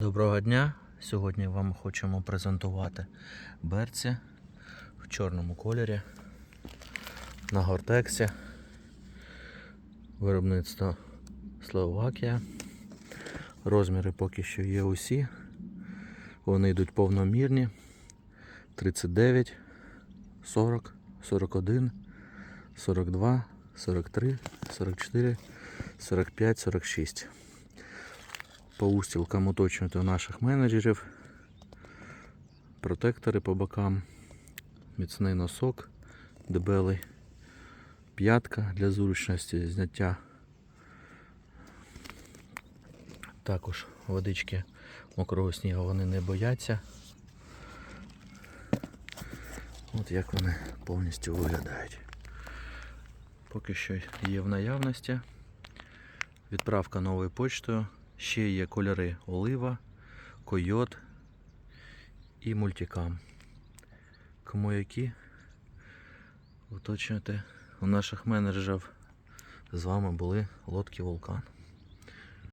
Доброго дня! Сьогодні вам хочемо презентувати берці в чорному кольорі на гортексі. Виробництво Словакія. Розміри поки що є усі. Вони йдуть повномірні. 39, 40, 41, 42, 43, 44, 45, 46 по устілкам уточнювати у наших менеджерів. Протектори по бокам, міцний носок, дебелий, п'ятка для зручності зняття. Також водички мокрого снігу вони не бояться. От як вони повністю виглядають. Поки що є в наявності. Відправка новою почтою. Ще є кольори олива, койот і мультикам. Кому які? Уточнюйте. У наших менеджерів з вами були лодки Вулкан.